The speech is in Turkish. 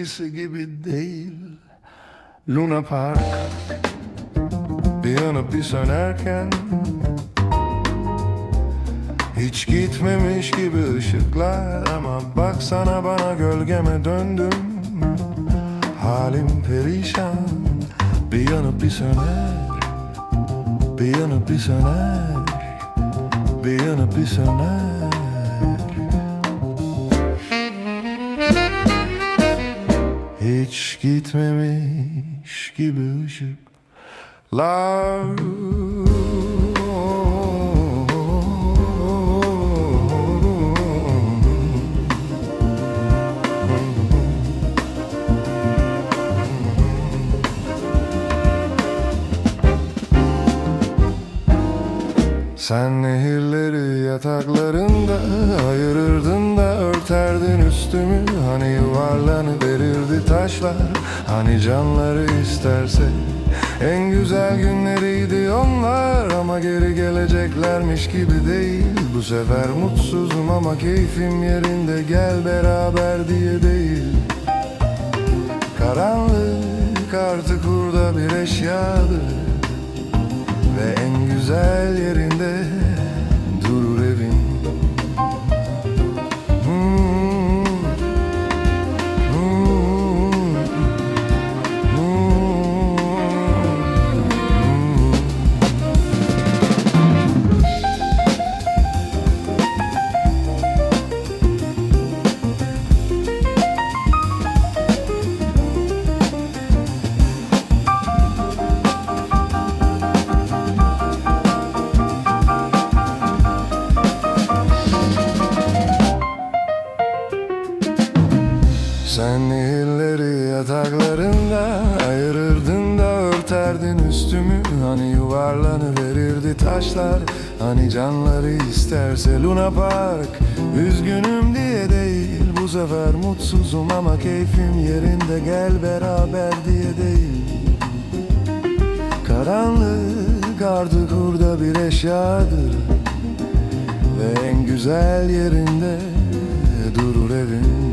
eskisi gibi değil. Luna Park. Bir yanıp bir sönerken Hiç gitmemiş gibi ışıklar Ama baksana bana gölgeme döndüm. Halim perişan. Bir yanıp bir söner. Bir yanıp bir söner. Bir yanıp bir söner Hiç gitmemiş gibi ışıklar Sen nehirleri yataklarında ayırırdın da örterdin üstümü Hani yuvarlanı verirdi taşlar. Hani canları isterse En güzel günleriydi onlar. Ama geri geleceklermiş gibi değil. Bu sefer mutsuzum ama keyfim yerinde. Gel beraber diye değil. Karanlık artık burada bir eşyadır. Ve en güzel yerinde Sen nehirleri yataklarında ayırırdın da örterdin üstümü. Hani yuvarlanı verirdi taşlar Hani canları isterse Luna Park. Üzgünüm diye değil bu sefer mutsuzum ama keyfim yerinde. Gel beraber diye değil. Karanlık artık burada bir eşyadır. Ve en güzel yerinde durur evin